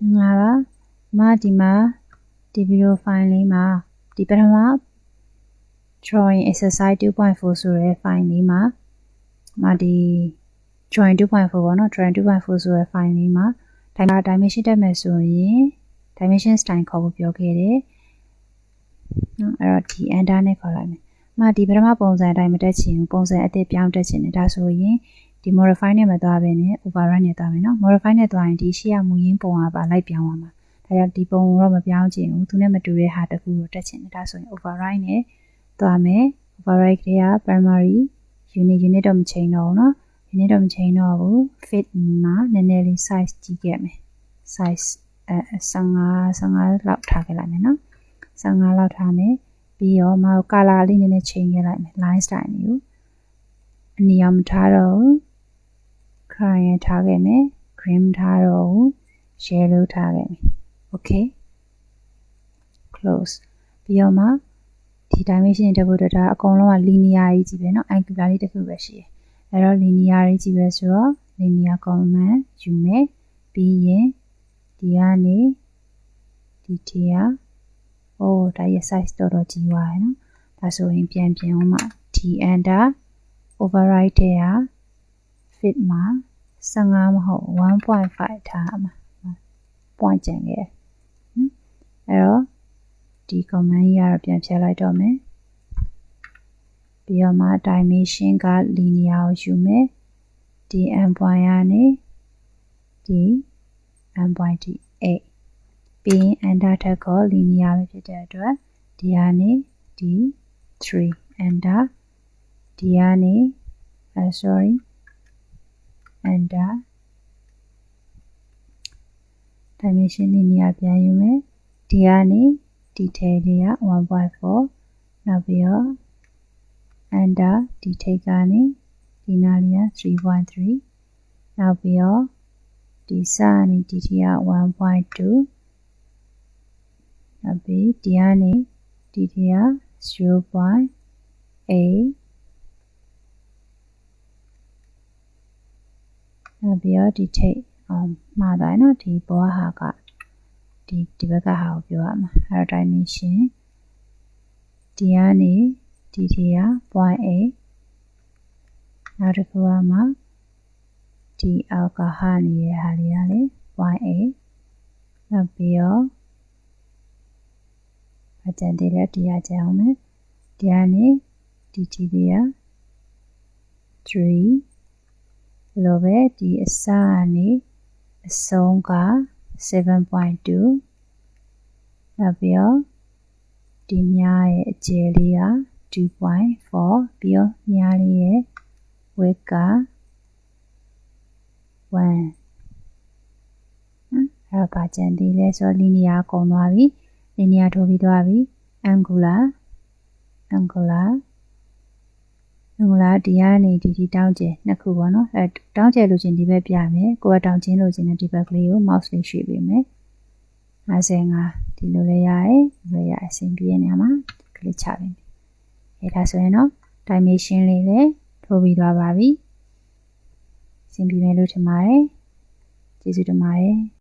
မင်္ဂလာပါမဒီမှာဒီဗီဒီယိုဖိုင်လေးမှာဒီပထမ drawing exercise 2.4ဆိုတဲ့ file လေးမှာမဒီ drawing 2.4ပေါ့နော် drawing 2.4ဆိုတဲ့ file လေးမှာဒါမှ dimension တက်မယ်ဆိုရင် dimension style ခေါ်ဖို့ပြောခဲ့တယ်နော်အဲ့တော့ဒီ enter နဲ့ခေါ်လိုက်မယ်မဒီပထမပုံစံအတိုင်းမတက်ချင်ဘူးပုံစံအသစ်ပြောင်းတက်ချင်တယ်ဒါဆိုရင် ဒီ modify နဲ့မသွားဘဲနဲ့ override နဲ့သွားမယ်နော် modify နဲ့သွားရင်ဒီရှေ့ကမူရင်းပုံကပါလိုက်ပြောင်းသွားမှာဒါကြောင့်ဒီပုံတော့မပြောင်းချင်ဘူးသူနဲ့မတူတဲ့ဟာတခုတော့တက်ချင်တယ်ဒါဆိုရင် override နဲ့သွားမယ် override တွေက primary unit unit တော့မချိန်တော့ဘူးနော် unit တော့မချိန်တော့ဘူး fit မှာနည်းနည်းလေး size ကြည့်ခဲ့မယ် size အဲ15 15လောက်ထားခဲ့လိုက်မယ်နော်15လောက်ထားမယ်ပြီးတော့မအောင် color လေးနည်းနည်းချိန်ခဲ့လိုက်မယ် line style မျိုးအနီအောင်မထားတော့ဘူး crayon ထားခဲ့မယ် green ထားတော့ဘူး yellow ထားခဲ့မယ် okay close ပြီးတော့မှဒီ dimension တက်ဖို့အတွက်ဒါအကုန်လုံးက linear ကြီးကြီးပဲเนาะ angular လေးတစ်ခုပဲရှိတယ်အဲ့တော့ linear ကြီးကြီးပဲဆိုတော့ linear command ယူမယ်ပြီးရင်ဒီကနေဒီတီးကဟိုဒါရဲ့ size တော်တော်ကြီးသွားတယ်เนาะဒါဆိုရင်ပြန်ပြန်အောင်မှ d under override တဲ့ဟာ fit မှာ15မဟုတ်1.5ထားမှာ point ကျန်ခဲ့အဲ့တော့ဒီ command ကြီးကတော့ပြန်ဖြတ်လိုက်တော့မယ်ပြီးတော့မှ dimension က linear ကိုယူမယ်ဒီ m point ကနေဒီ m point ဒီ8ပြီးရင် enter ထက်ကော linear ပဲဖြစ်တဲ့အတွက်ဒီကနေဒီ3 enter ဒီကနေ uh, sorry enter dimension လေးနေရာပြန်ယူမယ်ဒီကနေ detail လေးက1.4နောက်ပြီးတော့ enter detail ကနေဒီနားလေးက3.3နောက်ပြီးတော့ဒီစာကနေဒီတီက1.2နောက်ပြီးဒီကနေဒီတီက0.8 နောက်ပြီးတော့ဒီထိတ်အောင်မှားသွားနော်ဒီဘောဟာကဒီဒီဘက်ကဟာကိုပြောရမှာအဲ့တော့ dimension ဒီကနေဒီဒီက0.8နောက်တစ်ခုကမှဒီအောက်ကဟာနေတဲ့ဟာလေးကလေ0.8နောက်ပြီးတော့အကျန်သေးတဲ့ဒီကကြအောင်မယ်ဒီကနေဒီဒီလေးက3 လိုပဲဒီအစကနေအဆုံးက7.2နောက်ပြီးတော့ဒီမြားရဲ့အကျယ်လေးက2.4ပြီးတော့မြားလေးရဲ့ width က1အဲ့တော့ပါကြံသေးလဲဆိုတော့ linear ကုန်သွားပြီ linear ထိုးပြီးသွားပြီ angular angular ငလာဒီကနေဒီဒီတောင်းကျနှစ်ခုပေါ့နော်အဲတောင်းကျလို့ချင်းဒီဘက်ပြမယ်ကိုကတောင်းချင်းလို့ချင်းဒီဘက်ကလေးကို mouse လေးရွှေ့ပေးမယ်55ဒီလိုလေးရတယ်ဒီလိုရအဆင်ပြေနေမှာကလစ်ချပေးမယ်အဲဒါဆိုရင်တော့ dimension လေးလည်းထိုးပြီးသွားပါပြီအဆင်ပြေမယ်လို့ထင်ပါတယ်ကျေးဇူးတင်ပါတယ်